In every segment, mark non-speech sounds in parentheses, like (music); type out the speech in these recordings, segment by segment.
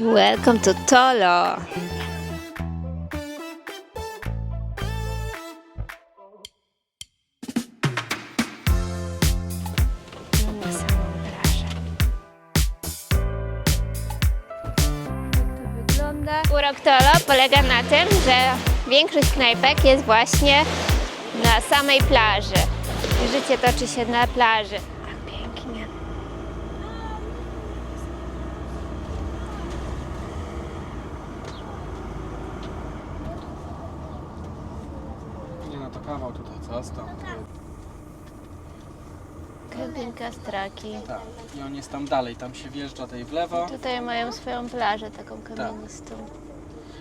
Welcome to Tolo. Urok Tolo polega na tym, że większość knajpek jest właśnie na samej plaży. Życie toczy się na plaży. Tak pięknie. Nie no, to kawał tutaj, co? Stąd. Kemping Kastraki. Tak. I on jest tam dalej, tam się wjeżdża tej w lewo, Tutaj mają swoją plażę taką kamienistą.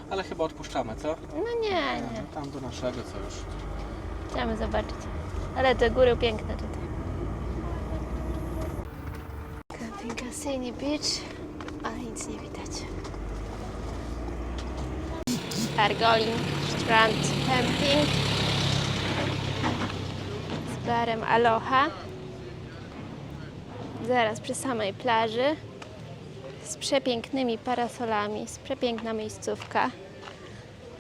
ale chyba odpuszczamy, co? No nie, nie. Tam do naszego, co już. Chcemy zobaczyć. Ale te góry piękne tutaj. Camping Cassini Beach, ale nic nie widać. Argolin Strand Camping barem Aloha. Zaraz przy samej plaży z przepięknymi parasolami, jest przepiękna miejscówka.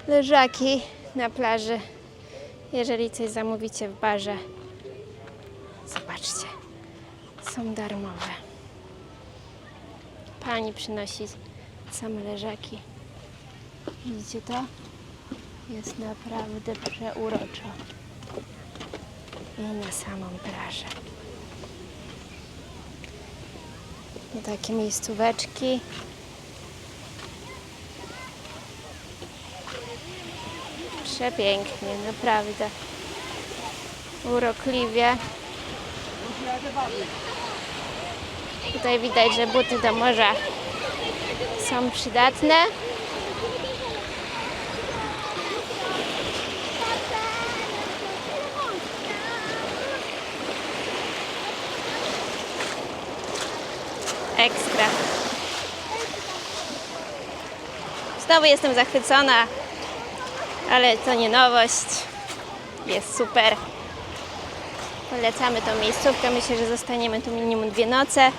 Leżaki na plaży jeżeli coś zamówicie w barze, zobaczcie, są darmowe. Pani przynosi same leżaki. Widzicie to? Jest naprawdę przeuroczo. I na samą plażę. I takie miejscóweczki. Przepięknie, naprawdę. Urokliwie. Tutaj widać, że buty do morza są przydatne. Ekstra. Znowu jestem zachwycona ale to nie nowość. Jest super. Polecamy tą miejscówkę. Myślę, że zostaniemy tu minimum dwie noce.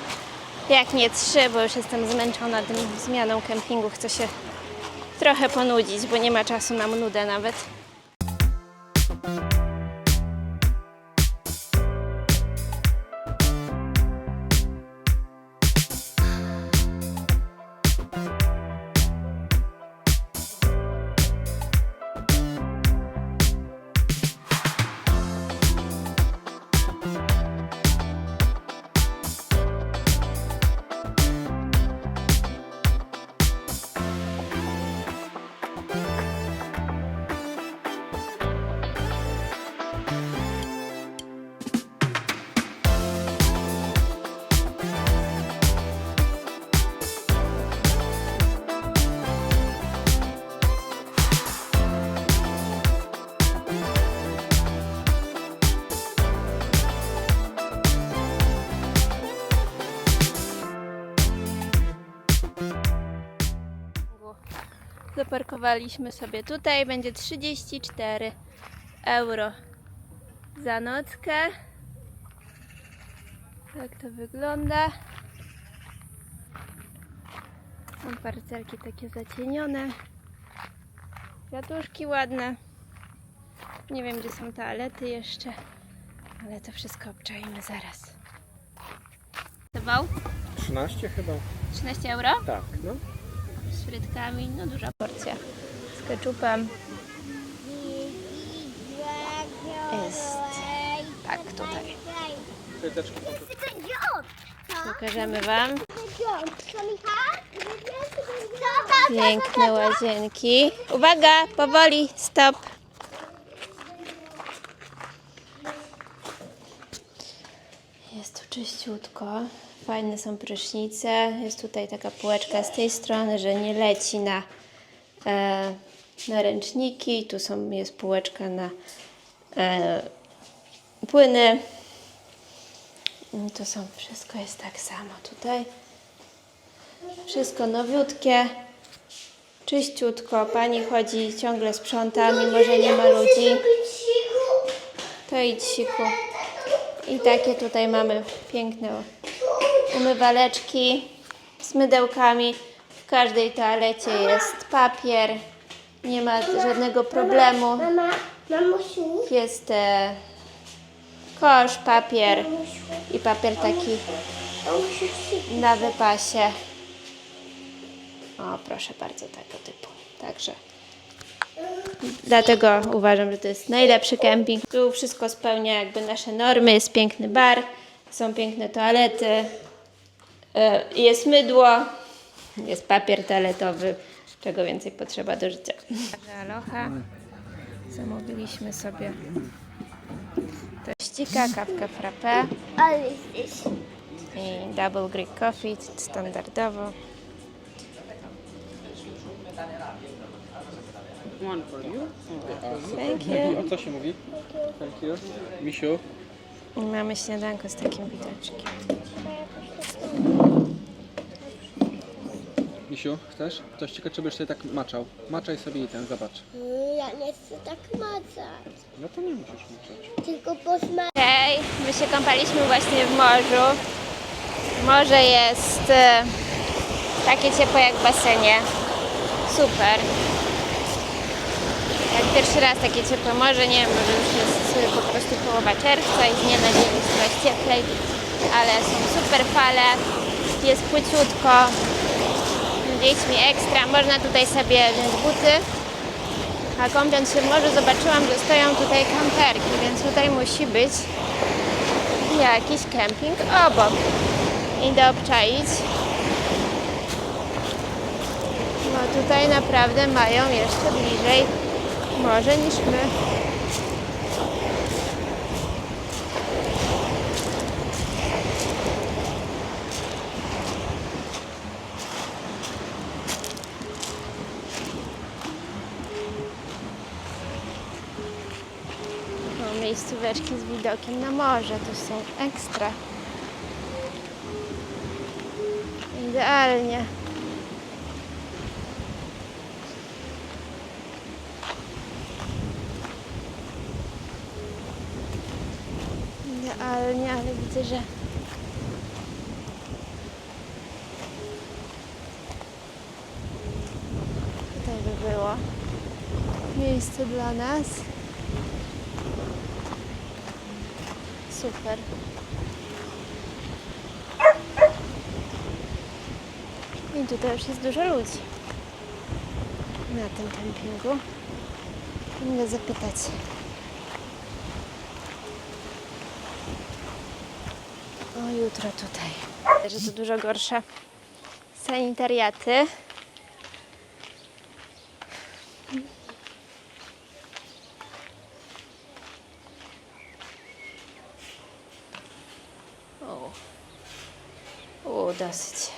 Jak nie trzy, bo już jestem zmęczona tym zmianą kempingu. Chcę się trochę ponudzić, bo nie ma czasu na nudę nawet. Zaparkowaliśmy sobie tutaj. Będzie 34 euro za nockę. Tak to wygląda. Są parcelki takie zacienione. Kwiatuszki ładne. Nie wiem, gdzie są toalety jeszcze, ale to wszystko obczajmy zaraz. Wał? 13 chyba? 13 euro? Tak, no. z frytkami, no duża porcja. Keczupem jest tak tutaj. Pokażemy Wam piękne łazienki. Uwaga, powoli, stop. Jest tu czyściutko. Fajne są prysznice. Jest tutaj taka półeczka z tej strony, że nie leci na, e, na ręczniki. Tu są, jest półeczka na e, płyny. To są, wszystko jest tak samo tutaj. Wszystko nowiutkie, czyściutko. Pani chodzi, ciągle sprząta, mimo że nie ma ludzi. To idź siku. I takie tutaj mamy piękne umywaleczki z mydełkami. każdej toalecie jest papier. Nie ma żadnego problemu. Mama, mamusiu, Jest e, kosz, papier i papier taki na wypasie. O, proszę bardzo, tego typu. Także dlatego uważam, że to jest najlepszy kemping. Tu wszystko spełnia jakby nasze normy. Jest piękny bar, są piękne toalety, e, jest mydło, jest papier toaletowy. Czego więcej potrzeba do życia. Aloha. Zamówiliśmy sobie tościka, kawkę frappe. I double Greek coffee standardowo. One for you. Thank you. O co się mówi? Thank you. Misiu. I mamy śniadanko z takim widoczkiem. Misiu, chcesz? Coś ciekawe, czy byś sobie tak maczał. Maczaj sobie i ten, zobacz. Ja nie chcę tak macać, No to nie musisz maczać. tylko posmażyć. Hej, my się kąpaliśmy właśnie w morzu. Morze jest e, takie ciepłe jak w basenie. Super. Jak pierwszy raz takie ciepłe morze, nie wiem, może już jest e, po prostu połowa czerwca i z dnia na dzień jest coraz cieplej, ale są super fale, jest płyciutko, dziećmi ekstra, można tutaj sobie wziąć buty, a kąpiąc się w morzu zobaczyłam, że stoją tutaj kamperki, więc tutaj musi być jakiś kemping obok. Idę obczaić. Bo tutaj naprawdę mają jeszcze bliżej morze niż my. Miejscóweczki z widokiem na morze, to są ekstra. Idealnie. Idealnie, ale widzę, że tutaj by było miejsce dla nas. Super. I tutaj już jest dużo ludzi na tym kempingu. Mogę zapytać. O, jutro tutaj. Że to dużo gorsze sanitariaty. O. O, dosyć.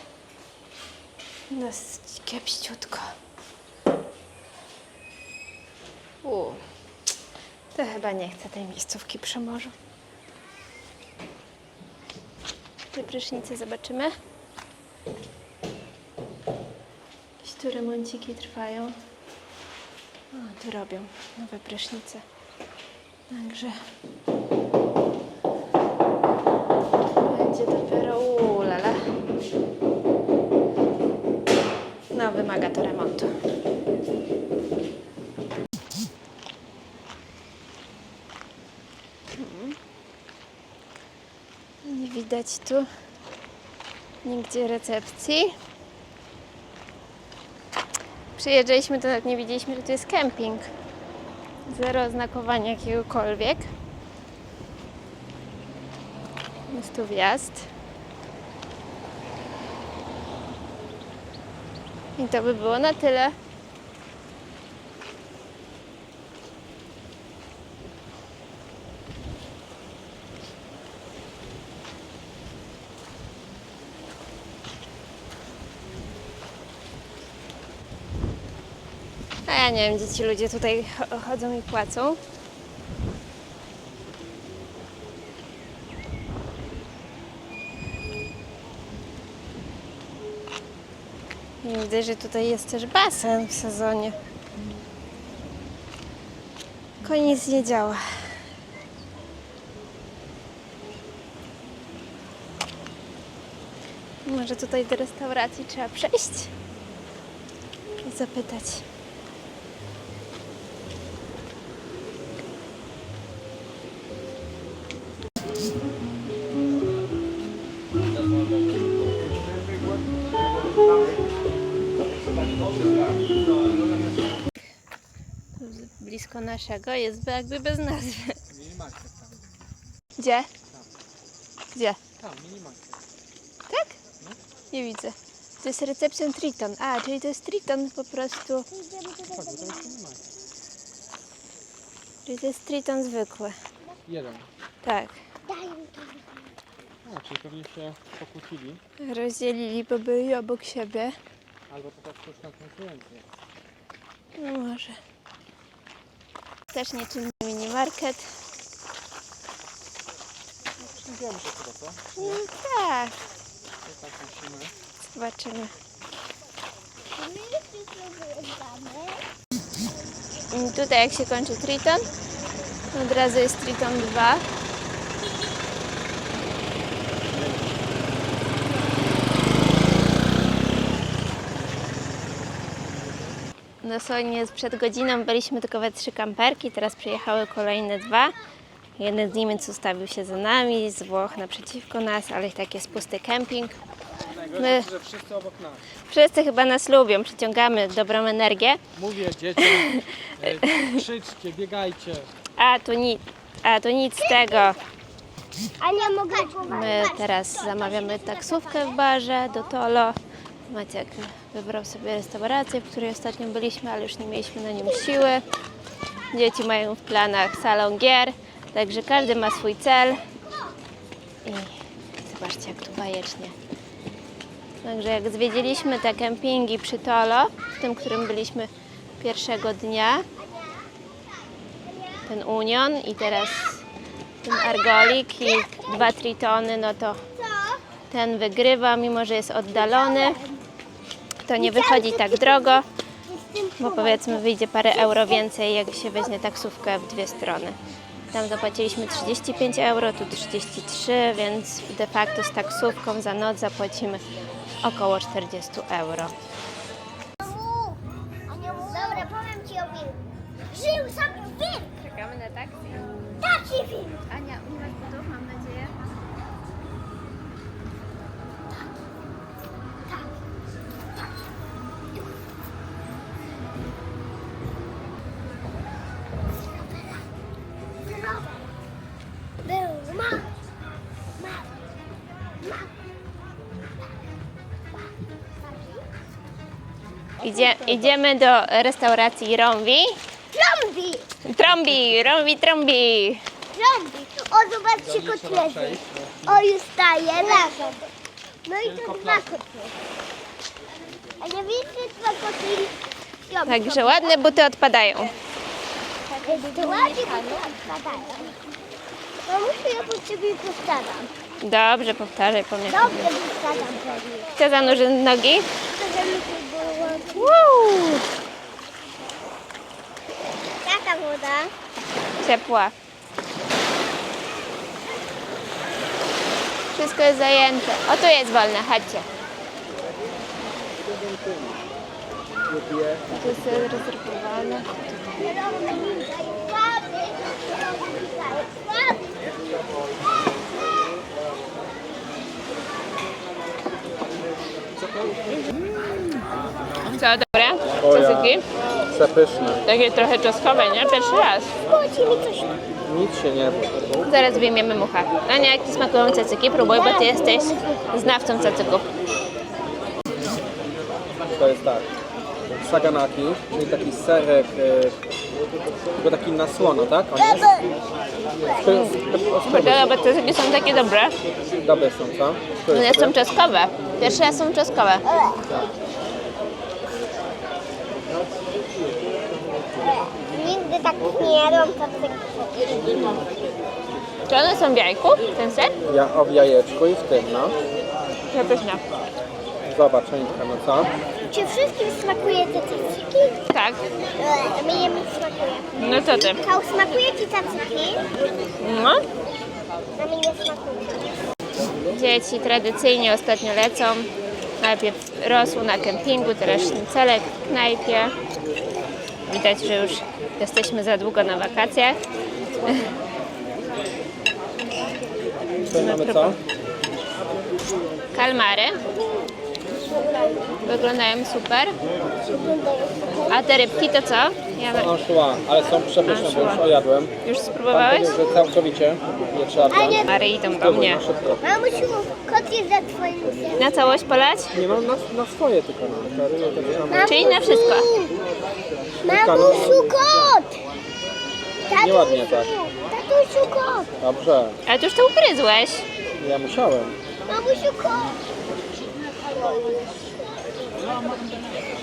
Dosyć kiepściutko. U. To chyba nie chcę tej miejscówki przy morzu. Te prysznice zobaczymy. Jakieś tu remonciki trwają. O, tu robią nowe prysznice. Także będzie dopiero No, wymaga to remontu. Mhm. Nie widać tu nigdzie recepcji. Przyjeżdżaliśmy, to nawet nie widzieliśmy, że tu jest kemping. Zero oznakowania jakiegokolwiek. Jest tu wjazd. I to by było na tyle. A ja nie wiem, gdzie ci ludzie tutaj cho- chodzą i płacą. Widzę, że tutaj jest też basen w sezonie. Tylko nic nie działa. Może tutaj do restauracji trzeba przejść? zapytać. Blisko naszego jest jakby bez nazwy. Minimarket tam. Gdzie? Gdzie? Tam, minimarket. Tak? Nie widzę. To jest reception Triton. A, czyli to jest Triton po prostu. Tak, bo to jest minimarket. Czyli to jest Triton zwykły. Jeden. Tak. To. A, czyli pewnie się pokłócili. Rozdzielili, bo byli obok siebie. Albo po prostu już na konkurencję. No może. Też nieczynny minimarket. Przyjdziemy się chyba, co? Mm, tak, To tak musimy. zobaczymy. I tutaj jak się kończy Triton, od razu jest Triton 2. Dosłownie przed godziną byliśmy tylko we trzy kamperki, teraz przyjechały kolejne dwa. Jeden z Niemiec ustawił się za nami, z Włoch naprzeciwko nas, ale i tak jest pusty kemping. My- że wszyscy obok nas. Wszyscy chyba nas lubią, przyciągamy dobrą energię. Mówię dzieciom, (laughs) e, krzyczcie, biegajcie. A tu, ni- a tu nic z tego. A nie mogę My teraz zamawiamy taksówkę w barze do Tolo. Maciek wybrał sobie restaurację, w której ostatnio byliśmy, ale już nie mieliśmy na nią siły. Dzieci mają w planach salon gier, także każdy ma swój cel. I zobaczcie, jak tu bajecznie. Także jak zwiedziliśmy te kempingi przy Tolo, w tym, którym byliśmy pierwszego dnia, ten Union i teraz ten Argolik i dwa Tritony, no to ten wygrywa, mimo że jest oddalony. To nie wychodzi tak drogo, bo powiedzmy wyjdzie parę euro więcej, jak się weźmie taksówkę w dwie strony. Tam zapłaciliśmy 35 euro, tu 33, więc de facto z taksówką za noc zapłacimy około 40 euro. Idziemy do restauracji Romwi. Trąbi! Trombi, Romwi, Trombi. Trąbi! O, zobaczcie, kotlety. przejść. O, już staje, leżą. No i tu dwa koty. A nie widzicie, dwa koty śpią Także ładne buty odpadają. To ładnie koty odpadają. Mamusiu, ja po ciebie powtarzam. Dobrze, powtarzaj po mnie. Dobrze powtarzam. Kto zanurzy nogi? To, że mi się było... Woo! Jaka woda? Ciepła. Wszystko jest zajęte. O, tu jest wolne, chodźcie. Tu jest rezerwowane. Słaby. Słaby. Co, dobre? O ja. Czasyki? Przepyszne. Takie trochę czosnkowe, nie? Pierwszy raz. Chodź mi coś Nic się nie bój. Zaraz wyjmiemy mucha. Ania, jak Ci smakują cacyki? Próbuj, bo Ty jesteś znawcą cacyków. To jest tak. Saganaki, czyli taki serek, e, tylko taki na słono, tak? On jest? Spry- spróbuj. Poczekaj, bo cacyki są takie dobre. Dobre są, co? To One jest są czosnkowe. Pierwszy raz są czosnkowe. Tak nie jadłam tacy Czy one są w jajku, ten ser? Ja o w jajeczku i w tym, no. Przepyszne. Zobacz, Anitka, no co? Czy wszystkim smakuje te cacyki? Tak. E, Mnie nie smakuje. No co Ty? Kał, smakuje ci cacyki? No. A mi nie smakuje. Dzieci tradycyjnie ostatnio lecą Najpierw rosół na kempingu, teraz sznycelek w knajpie. Widać, że już jesteśmy za długo na wakacjach. Tutaj mamy co? Kalmary. Wyglądają super. A te rybki to co? Ja Anchois, ale są przepyszne, bo już ojadłem. już Pan spróbowałeś? powiedział, że całkowicie nie trzeba brać. Mary idą do mnie. na szybko. Mamusiu, kot jest za twoim. Na całość polać? Nie no, na, na swoje tylko. Kary, to samo. Czyli na wszystko. Mamusiu, kot! Tatusiu, Nieładnie tak. Tatusiu, kot! Dobrze, Ale tu już to ugryzłeś. ja musiałem. Mamusiu, kot!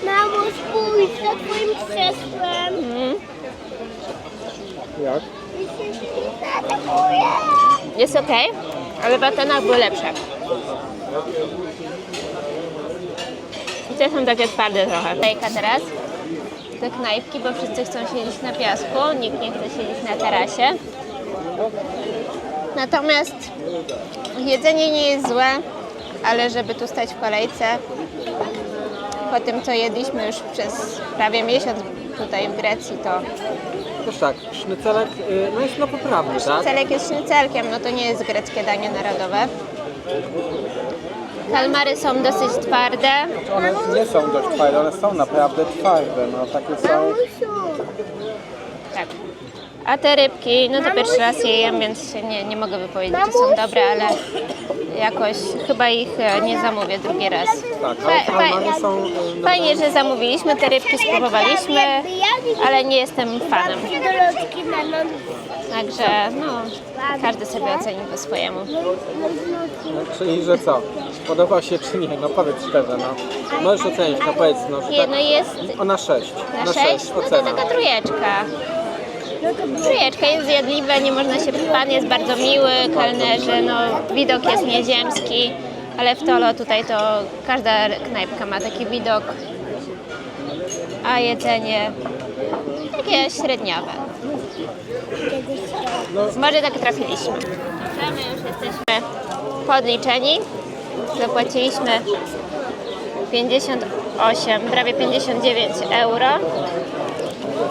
Mamo, spójrz za twoim krzesłem. Mhm. Jak? Jest ok, ale w Atenach były lepsze. I te są takie twarde trochę. Lejka teraz. Te knajpki, bo wszyscy chcą siedzieć na piasku, nikt nie chce siedzieć na tarasie. Natomiast jedzenie nie jest złe, ale żeby tu stać w kolejce, po tym co jedliśmy już przez prawie miesiąc tutaj w Grecji, to Też tak, sznycelek y, no jest no poprawny, tak? Celek jest sznycelkiem, no to nie jest greckie danie narodowe. Kalmary są dosyć twarde. One nie są dość twarde, one są naprawdę twarde, no takie są... Tak. A te rybki, no to pierwszy raz je jem, więc się nie, nie mogę wypowiedzieć, czy są dobre, ale jakoś chyba ich e, nie zamówię drugi raz. Tak, ale fa- kalmary są... no, Fajnie, że zamówiliśmy te rybki, spróbowaliśmy, ale nie jestem fanem. Się do lodki na noc. Także no, każdy sobie oceni po swojemu. no, Czyli, że co? Podoba się czy nie? No powiedz szczerze, no. Możesz ocenić, no powiedz, no, że Nie, tak... no jest O, na 6. na 6, no to ocena. taka trójeczka. Trójeczka jest zjadliwe, nie można się... Pan jest bardzo miły, kelnerzy, no widok jest nieziemski, ale w Tolo tutaj to każda knajpka ma taki widok, a jedzenie takie średniawe. Może tak trafiliśmy. My już jesteśmy podliczeni. Zapłaciliśmy 58, prawie 59 euro.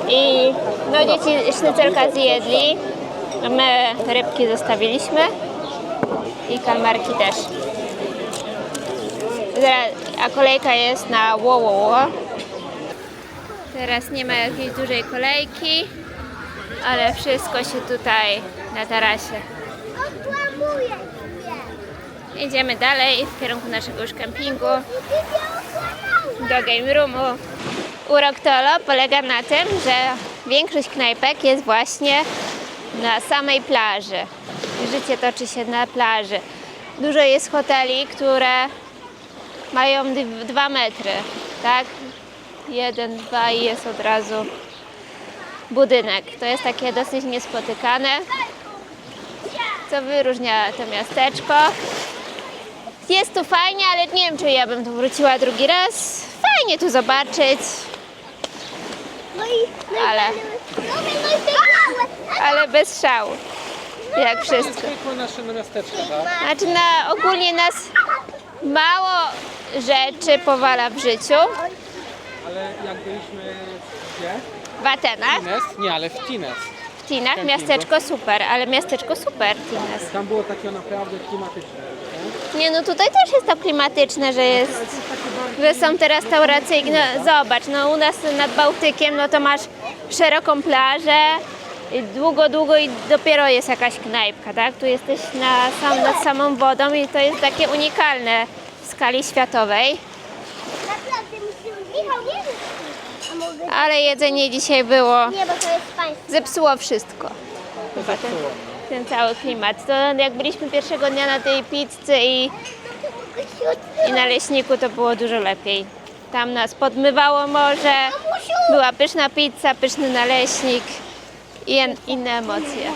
I no dzieci sznycelka zjedli, my rybki zostawiliśmy i kalmarki też. A kolejka jest na Łołoło. Teraz nie ma jakiejś dużej kolejki, ale wszystko się tutaj na tarasie. Okłamuję Idziemy dalej w kierunku naszego już kempingu do game roomu. Urok Tolo polega na tym, że większość knajpek jest właśnie na samej plaży. Życie toczy się na plaży. Dużo jest hoteli, które mają dw- dwa metry, tak? Jeden, dwa i jest od razu budynek. To jest takie dosyć niespotykane, co wyróżnia to miasteczko. Jest tu fajnie, ale nie wiem, czy ja bym tu wróciła drugi raz. Fajnie tu zobaczyć, No i... No Ale- No ale bez szału. Jak wszystko. Zwykłe nasze miasteczko, tak? Znaczy na, ogólnie nas mało rzeczy powala w życiu. Ale jak byliśmy gdzie? W Atenach, Tines? Nie, ale w Tines. w Tinach miasteczko super, ale miasteczko super Tines. Tam było takie naprawdę klimatyczne. Nie no tutaj też jest to klimatyczne, że jest, że są te restauracje. No, zobacz, no u nas nad Bałtykiem no to masz szeroką plażę, i długo, długo i dopiero jest jakaś knajpka, tak? Tu jesteś na sam, nad samą wodą i to jest takie unikalne w skali światowej. Ale jedzenie dzisiaj było, Nie, bo to jest pańskie. zepsuło wszystko. Chyba ten, cały klimat. To jak byliśmy pierwszego dnia na tej pizzy i i na leśniku to było dużo lepiej. Tam nas podmywało morze, była pyszna pizza, pyszny naleśnik i inne emocje.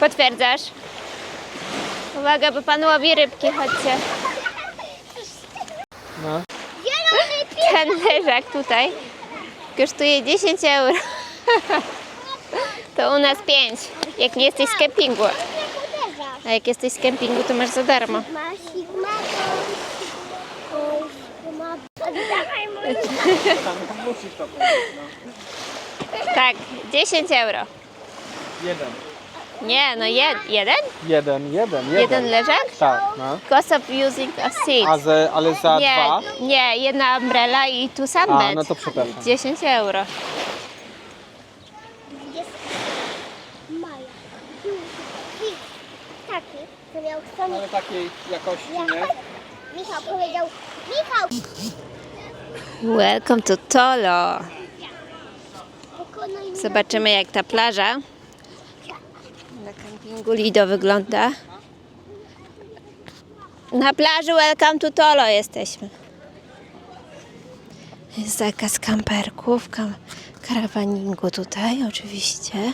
Potwierdzasz? Uwaga, bo pan łowi rybki, chodźcie. No. Ten leżak tutaj kosztuje 10 euro. (laughs) To u nas 5, jak nie jesteś z kempingu. A jak jesteś z kempingu, to masz za darmo. Tak, 10 euro. Jeden. Nie, no jed, jeden? Jeden, jeden, jeden. Jeden leżak? Tak, no. Cost of using a seat. A ze, ale za Nie, dwa? nie, jedna umbrella i tu sam A, bed. no to przepraszam. 10 euro. Jest Maja. I taki, co miał Sonic. Ale takiej jakości, nie? Michał powiedział, Michał! Welcome to Tolo. Mnie. Zobaczymy jak ta plaża na kempingu Lido wygląda. Na plaży Welcome to Tolo jesteśmy. Jest zakaz kamperków, kam karawaningu tutaj oczywiście.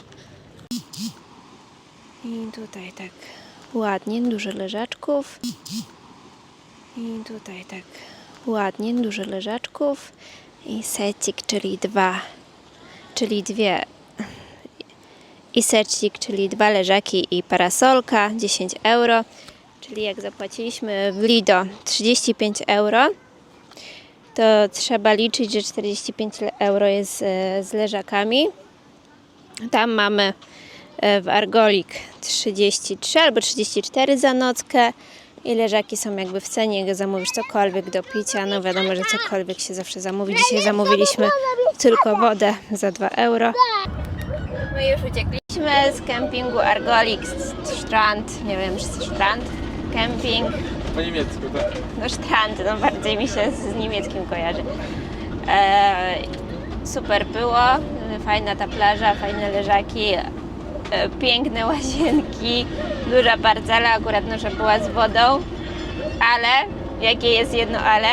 I tutaj tak ładnie, dużo leżaczków. I tutaj tak ładnie, dużo leżaczków. I secik, czyli dwa czyli dwie i secik, czyli dwa leżaki i parasolka 10 euro, czyli jak zapłaciliśmy w Lido 35 euro, to trzeba liczyć, że 45 le- euro jest e, z leżakami. Tam mamy w Argolik 33 albo 34 za nockę i leżaki są jakby w cenie, jak zamówisz cokolwiek do picia, no wiadomo, że cokolwiek się zawsze zamówi. Dzisiaj zamówiliśmy tylko wodę za 2 euro. My już uciekliśmy z kempingu Argolik Strand, nie wiem, Strand, kemping, Po niemiecku, tak. no Strand, no bardziej mi się z niemieckim kojarzy. E, super było, fajna ta plaża, fajne leżaki, e, piękne łazienki, duża parcela, akurat nasza była z wodą, ale, jakie jest jedno ale,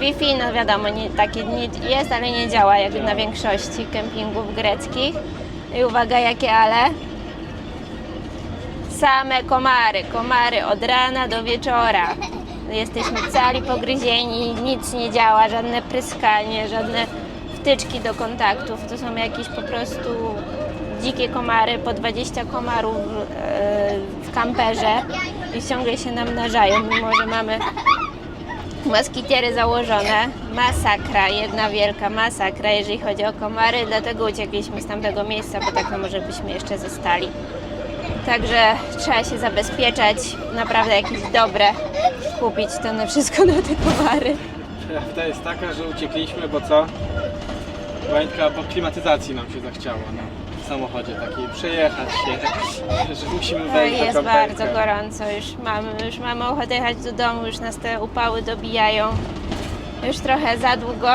Wi-Fi, no wiadomo, nie, takie nie, jest, ale nie działa jak na większości kempingów greckich. I uwaga, jakie ale? Same komary, komary od rana do wieczora. Jesteśmy cali pogryzieni, nic nie działa, żadne pryskanie, żadne wtyczki do kontaktów. To są jakieś po prostu dzikie komary, po 20 komarów e, w kamperze i ciągle się namnażają, mimo że mamy Moskitiery założone, masakra, jedna wielka masakra, jeżeli chodzi o komary, dlatego uciekliśmy z tamtego miejsca, bo tak to może byśmy jeszcze zostali. Także trzeba się zabezpieczać, naprawdę jakieś dobre kupić to na wszystko na te komary. Prawda jest taka, że uciekliśmy, bo co? Bo klimatyzacji nam się zachciało, no. W samochodzie takiej, przejechać się, że musimy No i wejść do jest kamperka. bardzo gorąco, już mamy, już mamy ochotę jechać do domu, już nas te upały dobijają. Już trochę za długo.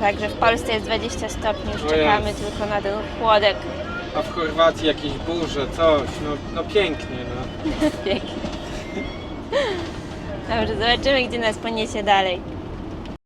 Także w Polsce jest 20 stopni, już czekamy tylko na ten chłodek. A w Chorwacji jakieś burze, coś, no, no pięknie, no. (laughs) Pięknie. Dobrze, zobaczymy, gdzie nas poniesie dalej.